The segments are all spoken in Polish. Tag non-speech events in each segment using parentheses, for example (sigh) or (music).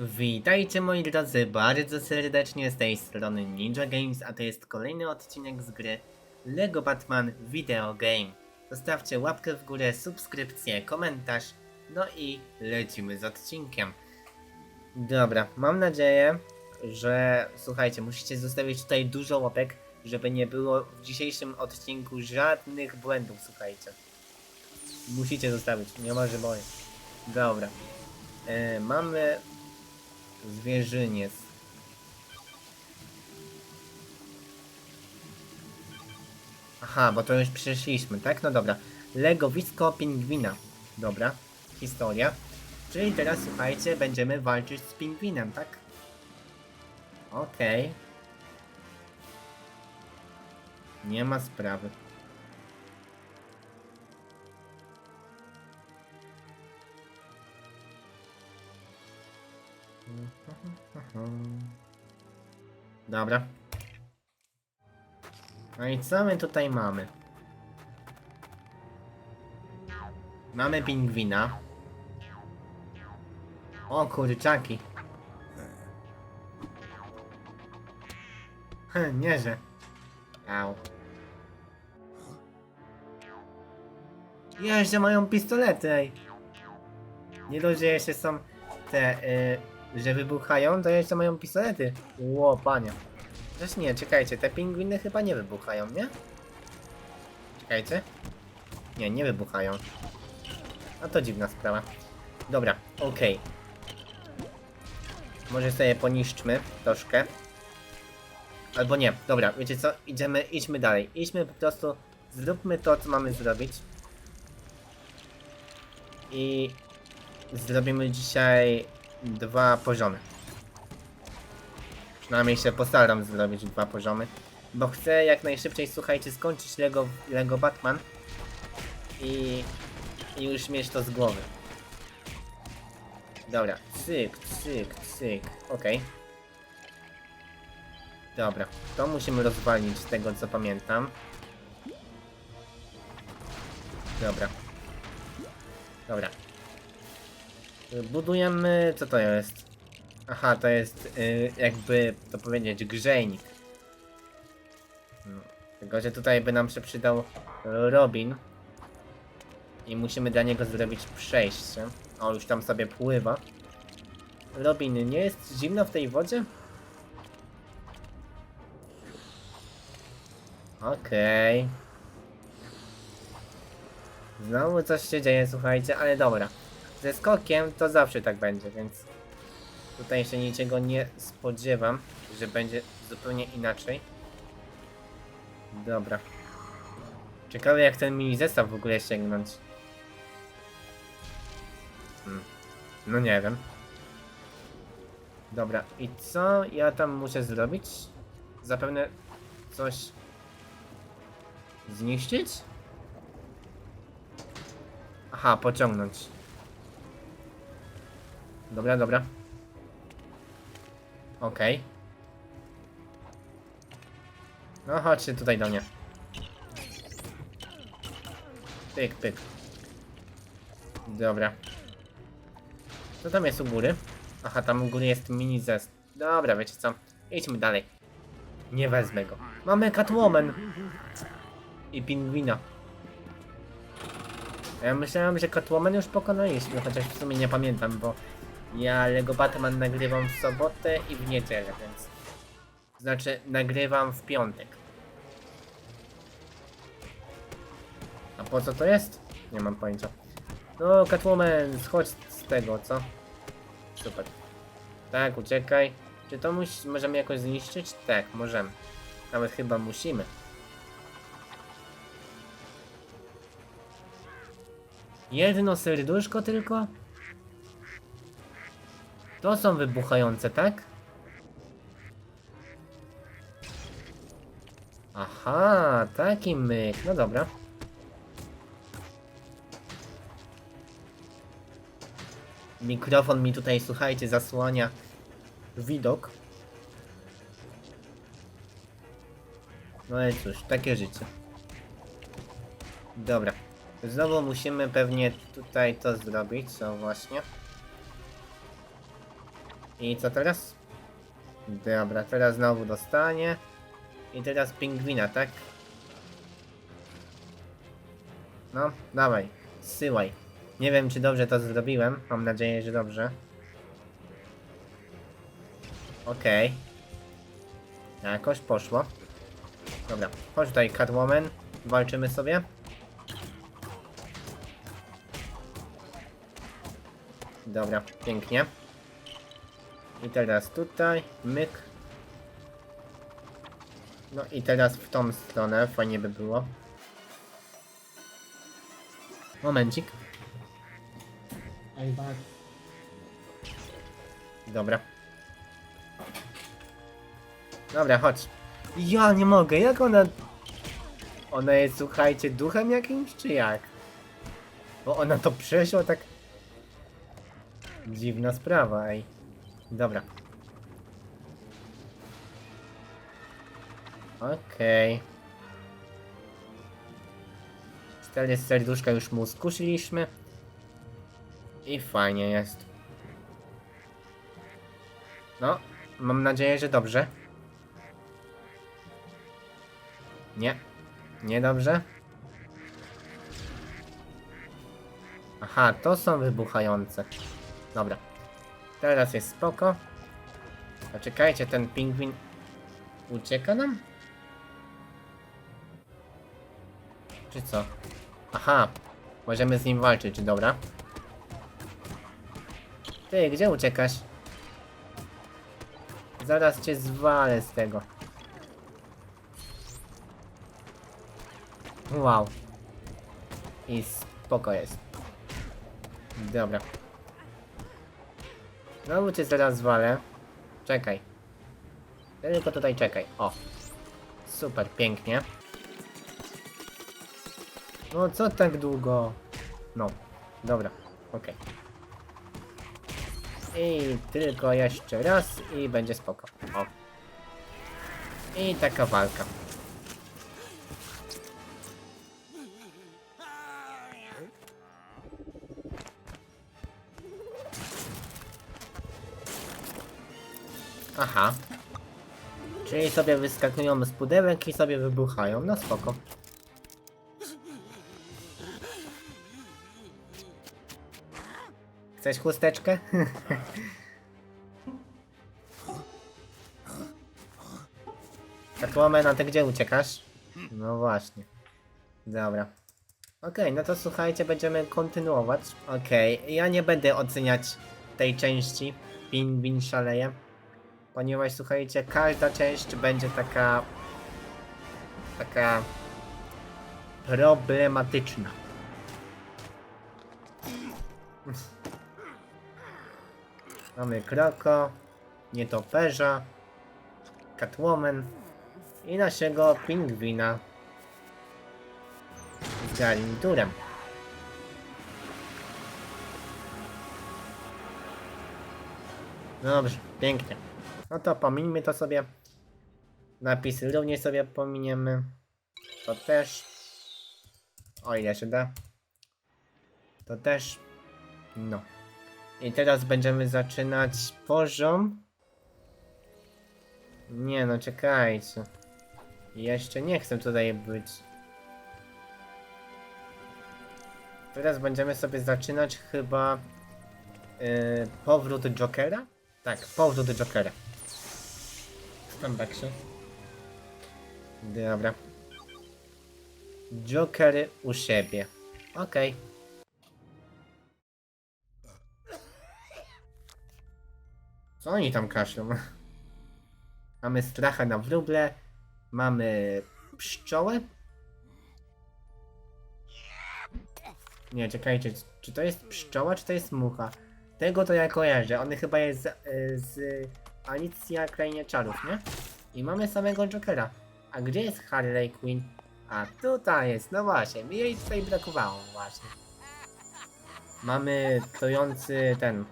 Witajcie moi drodzy bardzo serdecznie z tej strony Ninja Games, a to jest kolejny odcinek z gry LEGO Batman Video Game. Zostawcie łapkę w górę, subskrypcję, komentarz, no i lecimy z odcinkiem. Dobra, mam nadzieję, że słuchajcie, musicie zostawić tutaj dużo łapek, żeby nie było w dzisiejszym odcinku żadnych błędów, słuchajcie. Musicie zostawić, nie ma że. Dobra. E, mamy zwierzyniec. Aha, bo to już przeszliśmy, tak? No dobra. Legowisko pingwina. Dobra. Historia. Czyli teraz, słuchajcie, będziemy walczyć z pingwinem, tak? Okej. Nie ma sprawy. Dobra. No i co my tutaj mamy? Mamy pingwina. O kurczaki. Nie że. Au. Jeszcze mają pistolety, ej. Nie dość, że jeszcze są te, y, że wybuchają, to jeszcze mają pistolety. Ło, panie. Też nie, czekajcie, te pingwiny chyba nie wybuchają, nie? Czekajcie. Nie, nie wybuchają. A to dziwna sprawa. Dobra, okej. Może sobie poniszczmy troszkę. Albo nie, dobra, wiecie co? Idziemy, idźmy dalej. Idźmy po prostu, zróbmy to, co mamy zrobić. I zrobimy dzisiaj dwa poziomy. Przynajmniej się postaram zrobić dwa poziomy. Bo chcę jak najszybciej, słuchajcie, skończyć Lego, Lego Batman. I, I już mieć to z głowy. Dobra, cyk, cyk, cyk. Okej. Dobra, to musimy rozwalić z tego co pamiętam. Dobra. Dobra. Budujemy. Co to jest? Aha, to jest y, jakby to powiedzieć grzejnik. No, Tylko, że tutaj by nam się przydał Robin. I musimy dla niego zrobić przejście. O, już tam sobie pływa. Robin, nie jest zimno w tej wodzie? Okej. Znowu coś się dzieje, słuchajcie, ale dobra. Ze skokiem to zawsze tak będzie, więc tutaj się niczego nie spodziewam, że będzie zupełnie inaczej. Dobra. Ciekawe jak ten mini zestaw w ogóle sięgnąć. Hmm. No nie wiem. Dobra, i co ja tam muszę zrobić? Zapewne coś zniszczyć? Aha, pociągnąć. Dobra, dobra. Okej. No chodźcie tutaj do mnie. Pyk, pyk. Dobra. Co tam jest u góry? Aha, tam u góry jest mini zest. Dobra, wiecie co? Idźmy dalej. Nie wezmę go. Mamy Catwoman. I pingwina. Ja myślałem, że Catwoman już pokonaliśmy, chociaż w sumie nie pamiętam, bo ja Lego Batman nagrywam w sobotę i w niedzielę, więc... Znaczy, nagrywam w piątek. A po co to jest? Nie mam pojęcia. No, Catwoman, schodź z tego, co? Super. Tak, uciekaj. Czy to możemy jakoś zniszczyć? Tak, możemy. Nawet chyba musimy. Jedno serduszko tylko? To są wybuchające, tak? Aha, taki myk. No dobra. Mikrofon mi tutaj, słuchajcie, zasłania widok. No ale cóż, takie życie. Dobra. Znowu musimy pewnie tutaj to zrobić, co właśnie. I co teraz? Dobra, teraz znowu dostanie. I teraz pingwina, tak? No, dawaj, zsyłaj. Nie wiem, czy dobrze to zrobiłem. Mam nadzieję, że dobrze. Okej. Jakoś poszło. Dobra, chodź tutaj Catwoman. Walczymy sobie. Dobra, pięknie. I teraz tutaj, myk. No i teraz w tą stronę, fajnie by było. Momencik. I'm back. Dobra. Dobra, chodź. Ja nie mogę, jak ona... Ona jest, słuchajcie, duchem jakimś, czy jak? Bo ona to przeszła tak... Dziwna sprawa, ej. Dobra. Okej. Cztery serduszka już mu skusiliśmy. I fajnie jest. No, mam nadzieję, że dobrze. Nie. Niedobrze. Aha, to są wybuchające. Dobra. Teraz jest spoko. A czekajcie, ten pingwin ucieka nam? Czy co? Aha, możemy z nim walczyć, dobra. Ty, gdzie uciekasz? Zaraz cię zwalę z tego. Wow. I spoko jest. Dobra. Znowu cię zaraz zwalę. Czekaj. Tylko tutaj czekaj. O. Super, pięknie. No co tak długo? No. Dobra. Okej. I tylko jeszcze raz i będzie spoko. O. I taka walka. Aha. Czyli sobie wyskakują z pudełek i sobie wybuchają. No spoko. Chcesz chusteczkę? (laughs) Catwoman, a ty gdzie uciekasz? No właśnie. Dobra. Okej, no to słuchajcie, będziemy kontynuować. Okej, ja nie będę oceniać tej części. Pingwin szaleje. Ponieważ słuchajcie, każda część będzie taka... Taka... Problematyczna. Mamy Kroko, Nietoperza, Catwoman i naszego pingwina z garniturem. No dobrze, pięknie. No to pomińmy to sobie. Napisy również sobie pominiemy. To też. O ile się da. To też. No. I teraz będziemy zaczynać poziom. Nie no, czekajcie. Jeszcze nie chcę tutaj być. Teraz będziemy sobie zaczynać chyba yy, powrót Jokera? Tak, powrót Jokera. Tam. Dobra. Joker u siebie. Okej. Co oni tam kaszlą? Mamy stracha na wróble. Mamy pszczołę. Nie, czekajcie, czy to jest pszczoła, czy to jest mucha? Tego to ja kojarzę, on chyba jest z, z Alicja Krainie Czarów, nie? I mamy samego Jokera. A gdzie jest Harley Quinn? A tutaj jest, no właśnie, mi jej tutaj brakowało właśnie. Mamy stojący ten...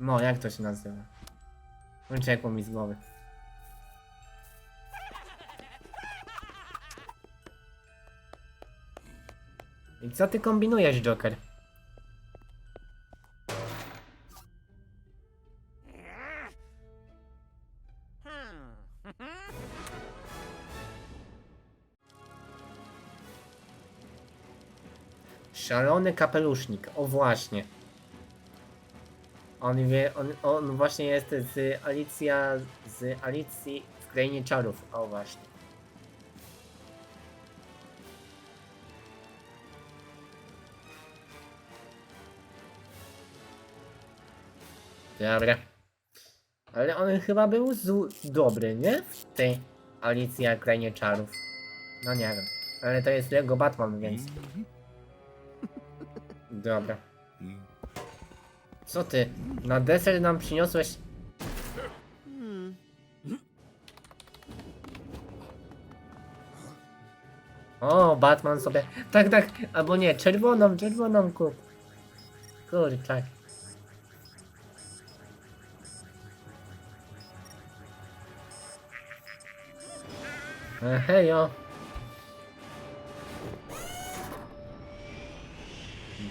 No, jak to się nazywa? Uciekło mi z głowy. I co ty kombinujesz, Joker? Szalony kapelusznik, o właśnie. On wie, on, on właśnie jest z Alicja, z Alicji w Krainie Czarów, o właśnie. Dobra. Ale on chyba był zł- dobry, nie? W tej Alicja Krainie Czarów. No nie wiem. Ale to jest Lego Batman, więc... Dobra. Co ty? Na deser nam przyniosłeś... O, Batman sobie... Tak, tak, albo nie, czerwoną, czerwoną kup. Kurczak. E,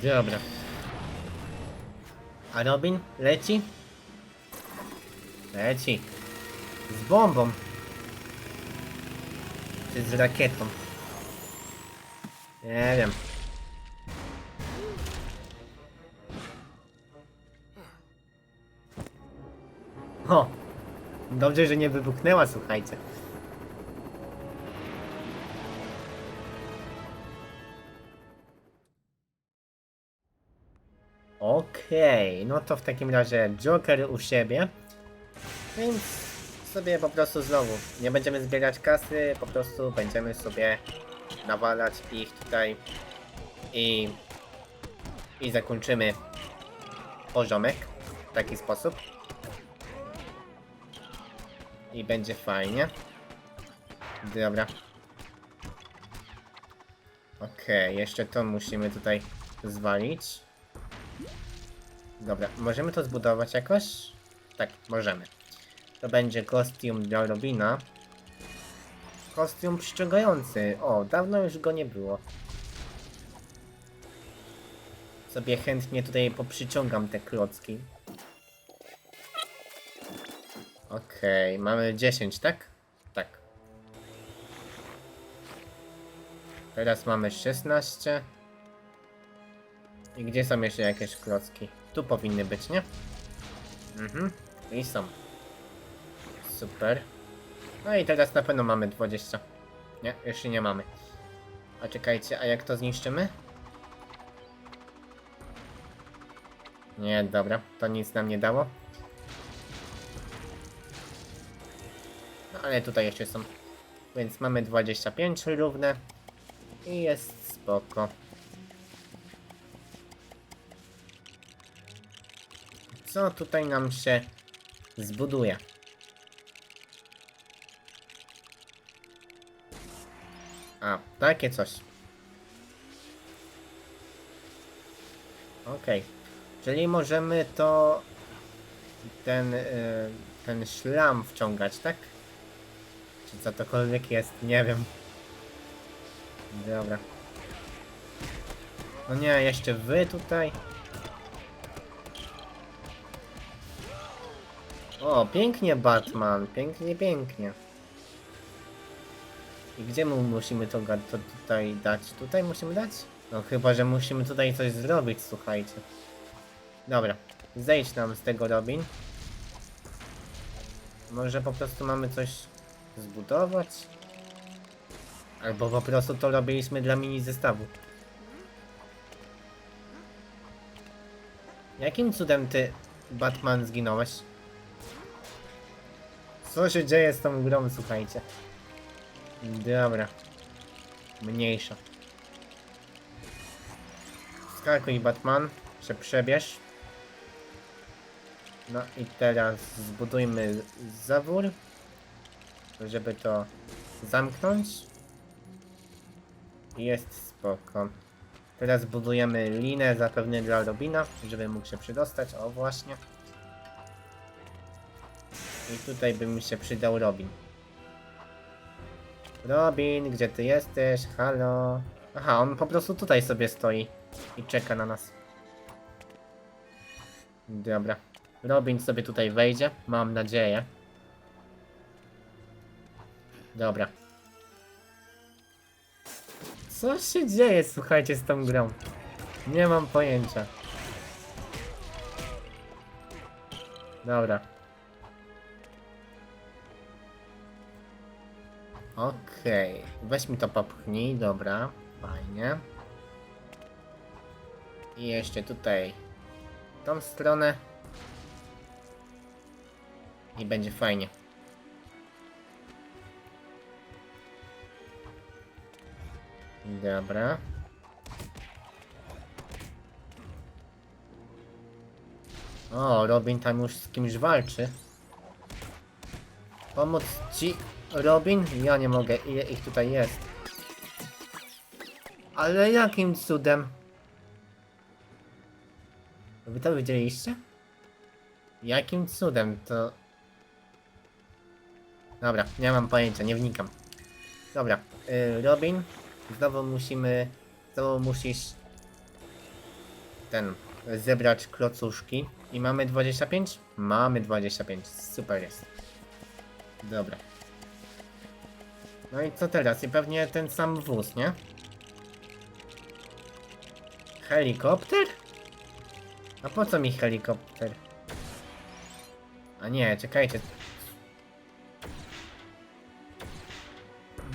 Dobra. A Robin leci? Leci. Z bombą. Czy z rakietą? Nie wiem. O! Dobrze, że nie wybuchnęła, słuchajcie. No to w takim razie Joker u siebie. Więc sobie po prostu znowu nie będziemy zbierać kasy, po prostu będziemy sobie nawalać ich tutaj i, i zakończymy poziomek w taki sposób. I będzie fajnie. Dobra. Okej, jeszcze to musimy tutaj zwalić. Dobra, możemy to zbudować jakoś? Tak, możemy. To będzie kostium dla Robina. Kostium przyciągający. O, dawno już go nie było. Sobie chętnie tutaj poprzyciągam te klocki. Okej, mamy 10, tak? Tak. Teraz mamy 16. I gdzie są jeszcze jakieś klocki? Tu powinny być, nie? Mhm. I są. Super. No i teraz na pewno mamy 20. Nie, jeszcze nie mamy. A czekajcie, a jak to zniszczymy? Nie, dobra, to nic nam nie dało. No ale tutaj jeszcze są. Więc mamy 25 równe. I jest spoko. Co tutaj nam się zbuduje? A, takie coś. Okej. Czyli możemy to... Ten, y, ten szlam wciągać, tak? Czy co tokolwiek jest, nie wiem. Dobra. No nie, jeszcze wy tutaj. O, pięknie Batman, pięknie, pięknie. I gdzie mu musimy to, to tutaj dać? Tutaj musimy dać? No chyba, że musimy tutaj coś zrobić, słuchajcie. Dobra, zejdź nam z tego Robin. Może po prostu mamy coś zbudować? Albo po prostu to robiliśmy dla mini zestawu. Jakim cudem ty, Batman, zginąłeś? Co się dzieje z tą grą, słuchajcie? Dobra. Mniejsza. Skakuj, Batman. Się przebierz. No i teraz zbudujmy zawór. Żeby to zamknąć. Jest spoko. Teraz budujemy linę zapewne dla Robina, żeby mógł się przydostać. O właśnie. I tutaj by mi się przydał Robin. Robin, gdzie ty jesteś? Halo? Aha, on po prostu tutaj sobie stoi i czeka na nas. Dobra. Robin sobie tutaj wejdzie, mam nadzieję. Dobra. Co się dzieje, słuchajcie, z tą grą? Nie mam pojęcia. Dobra. Okej, weź mi to popchnij, dobra, fajnie. I jeszcze tutaj tą stronę. I będzie fajnie. Dobra. O, Robin tam już z kimś walczy. Pomóc ci, Robin? Ja nie mogę, ile ich tutaj jest. Ale jakim cudem? Wy to widzieliście? Jakim cudem to... Dobra, nie mam pojęcia, nie wnikam. Dobra, y, Robin, znowu musimy... Znowu musisz... Ten... Zebrać klocuszki. I mamy 25? Mamy 25, super jest. Dobra. No i co teraz? I pewnie ten sam wóz, nie? Helikopter? A po co mi helikopter? A nie, czekajcie.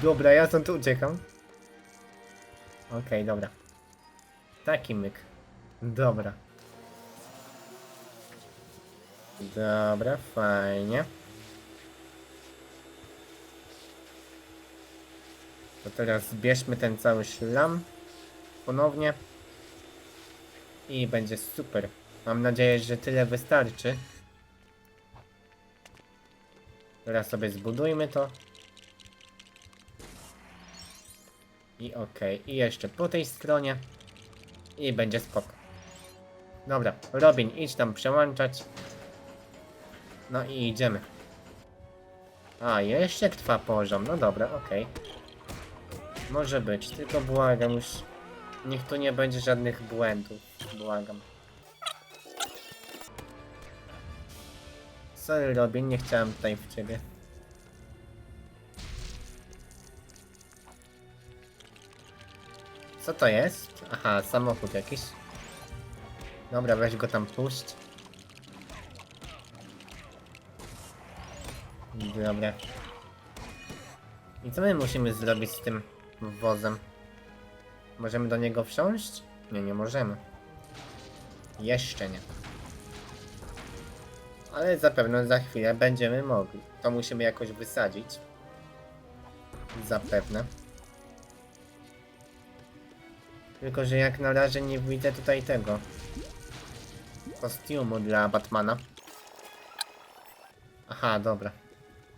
Dobra, ja stąd uciekam. Okej, dobra. Taki myk. Dobra. Dobra, fajnie. To teraz zbierzmy ten cały szlam ponownie. I będzie super. Mam nadzieję, że tyle wystarczy. Teraz sobie zbudujmy to. I okej. I jeszcze po tej stronie. I będzie spoko. Dobra, Robin, idź tam przełączać. No i idziemy. A, jeszcze trwa poziom. No dobra, okej. Może być, tylko błagam już. Niech tu nie będzie żadnych błędów. Błagam. Sorry Robin, nie chciałem tutaj w ciebie. Co to jest? Aha, samochód jakiś. Dobra, weź go tam puść. Dobra. I co my musimy zrobić z tym wozem? Możemy do niego wsiąść? Nie, nie możemy. Jeszcze nie. Ale zapewne za chwilę będziemy mogli. To musimy jakoś wysadzić. Zapewne. Tylko, że jak na razie nie widzę tutaj tego kostiumu dla Batmana. Aha, dobra.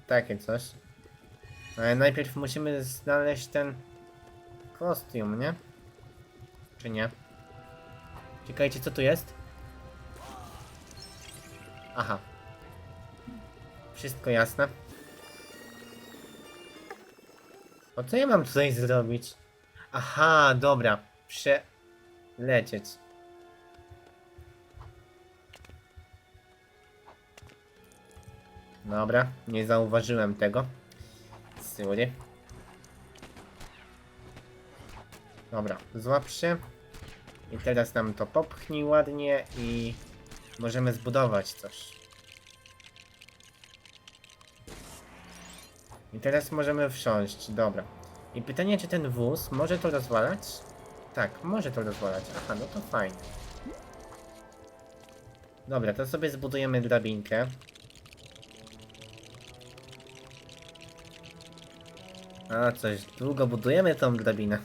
Takie coś. Ale najpierw musimy znaleźć ten kostium, nie? Czy nie? Czekajcie, co tu jest? Aha. Wszystko jasne. O co ja mam tutaj zrobić? Aha, dobra. Przelecieć. Dobra, nie zauważyłem tego. Sorry. Dobra, złap się. I teraz nam to popchnij ładnie i możemy zbudować coś. I teraz możemy wsiąść, dobra. I pytanie, czy ten wóz może to rozwalać? Tak, może to rozwalać. Aha, no to fajnie. Dobra, to sobie zbudujemy drabinkę. A, coś długo budujemy tą drabinę.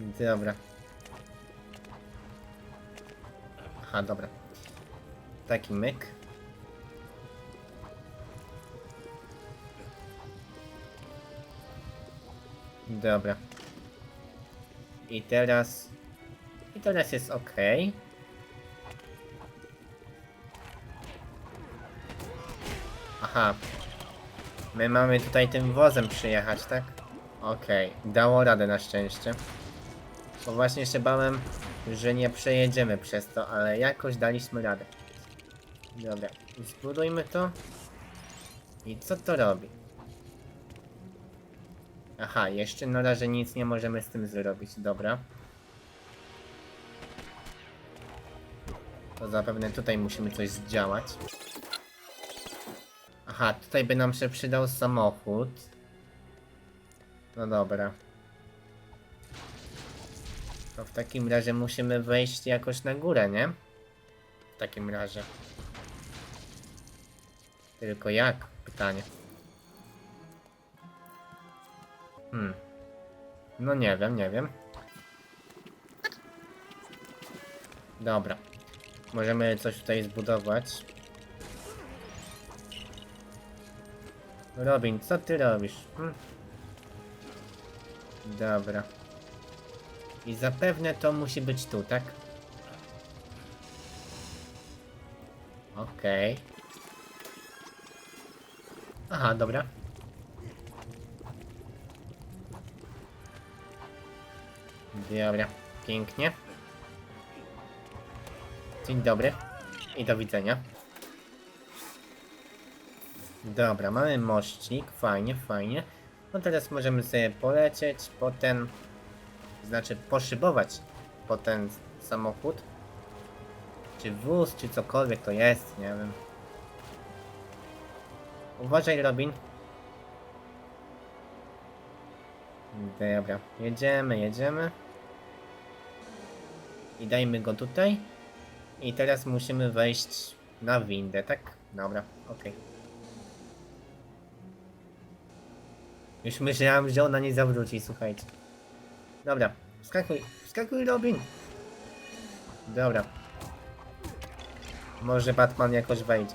Dobra. Aha, dobra. Taki myk. Dobra. I teraz... I teraz jest ok. Aha. My mamy tutaj tym wozem przyjechać, tak? Okej, dało radę na szczęście. Bo właśnie się bałem, że nie przejedziemy przez to, ale jakoś daliśmy radę. Dobra, zbudujmy to. I co to robi? Aha, jeszcze na razie nic nie możemy z tym zrobić, dobra. To zapewne tutaj musimy coś zdziałać. Aha, tutaj by nam się przydał samochód. No dobra. To w takim razie musimy wejść jakoś na górę, nie? W takim razie. Tylko jak? Pytanie. Hmm. No nie wiem, nie wiem. Dobra. Możemy coś tutaj zbudować. Robin, co ty robisz? Hmm? Dobra. I zapewne to musi być tu, tak? Okej. Aha, dobra. Dobra, pięknie. Dzień dobry i do widzenia. Dobra, mamy mościk, fajnie, fajnie. No teraz możemy sobie polecieć po ten, znaczy poszybować po ten samochód. Czy wóz, czy cokolwiek to jest, nie wiem. Uważaj, Robin. Dobra, jedziemy, jedziemy. I dajmy go tutaj. I teraz musimy wejść na windę, tak? Dobra, okej. Już myślałem, że ona nie zawróci, słuchajcie. Dobra, skakuj, skakuj Robin. Dobra. Może Batman jakoś wejdzie.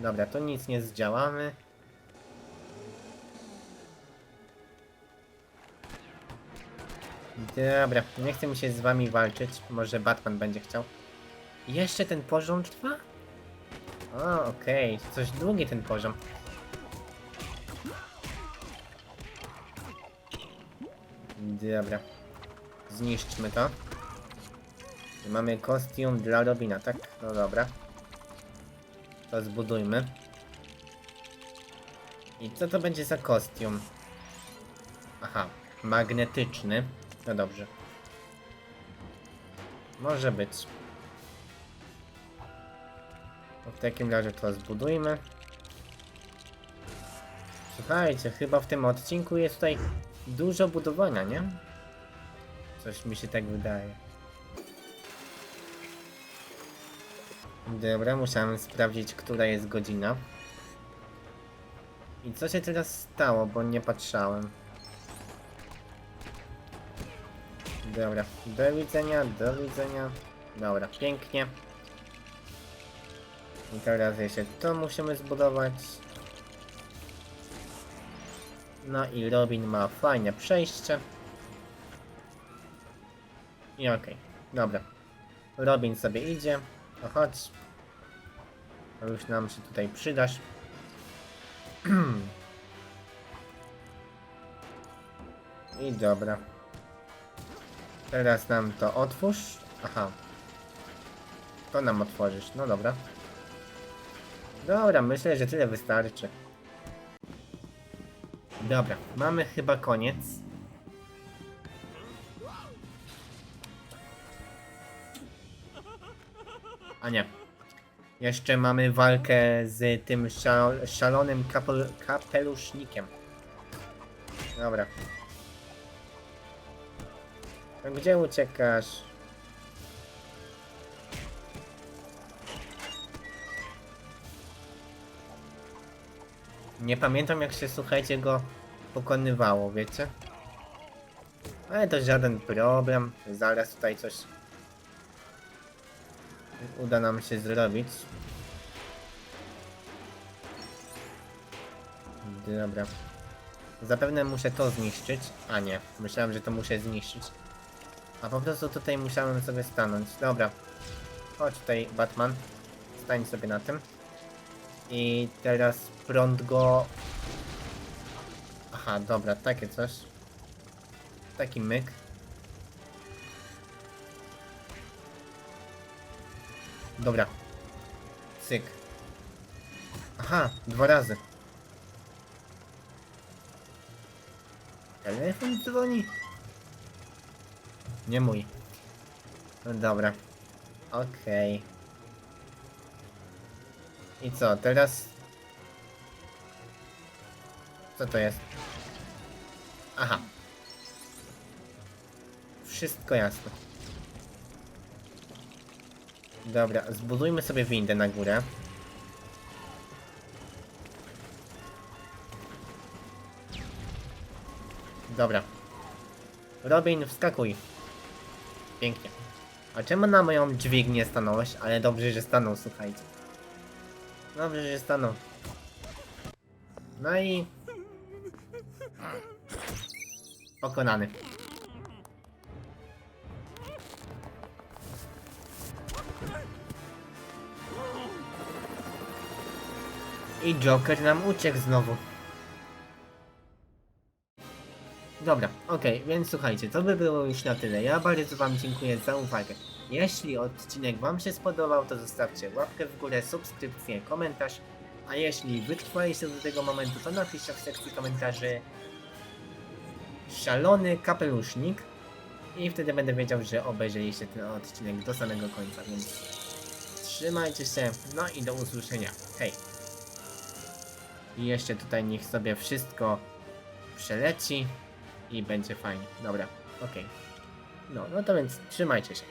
Dobra, to nic nie zdziałamy. Dobra, nie chcę mi się z wami walczyć. Może Batman będzie chciał. Jeszcze ten poziom trwa? O, okej. Coś długi ten poziom. Dobra. Zniszczmy to. Mamy kostium dla Robina, tak? No dobra. To zbudujmy. I co to będzie za kostium? Aha, magnetyczny. No dobrze. Może być. No w takim razie to zbudujmy. Słuchajcie, chyba w tym odcinku jest tutaj dużo budowania, nie? Coś mi się tak wydaje. Dobra, musiałem sprawdzić, która jest godzina. I co się teraz stało, bo nie patrzałem. Dobra, do widzenia, do widzenia. Dobra, pięknie. I teraz jeszcze to musimy zbudować. No i Robin ma fajne przejście. I okej, dobra. Robin sobie idzie. To chodź. Już nam się tutaj przydasz. (clears throat) I dobra. Teraz nam to otwórz. Aha. To nam otworzysz. No dobra. Dobra, myślę, że tyle wystarczy. Dobra, mamy chyba koniec. A nie. Jeszcze mamy walkę z tym szal szalonym kapel kapelusznikiem. Dobra. A gdzie uciekasz? Nie pamiętam jak się słuchajcie go pokonywało, wiecie? Ale to żaden problem. Zaraz tutaj coś uda nam się zrobić. Dobra. Zapewne muszę to zniszczyć. A nie, myślałem, że to muszę zniszczyć. A po prostu tutaj musiałem sobie stanąć. Dobra. Chodź tutaj, Batman. Stań sobie na tym. I teraz prąd go... Aha, dobra, takie coś. Taki myk. Dobra. Cyk. Aha, dwa razy. Telefon dzwoni. Nie mój. No dobra. Okej. I co, teraz... Co to jest? Aha. Wszystko jasne. Dobra, zbudujmy sobie windę na górę. Dobra. Robin, wskakuj. Pięknie. A czemu na moją dźwignię stanąłeś? Ale dobrze, że stanął, słuchajcie. Dobrze, że stanął. No i... Pokonany. I Joker nam uciekł znowu. Dobra, okej, więc słuchajcie, to by było już na tyle. Ja bardzo wam dziękuję za uwagę. Jeśli odcinek wam się spodobał, to zostawcie łapkę w górę, subskrypcję, komentarz. A jeśli wytrwaliście do tego momentu, to napiszcie w sekcji komentarzy szalony kapelusznik i wtedy będę wiedział, że obejrzeliście ten odcinek do samego końca, więc trzymajcie się, no i do usłyszenia. Hej! I jeszcze tutaj niech sobie wszystko przeleci i będzie fajnie. Dobra, okej. No, no to więc trzymajcie się.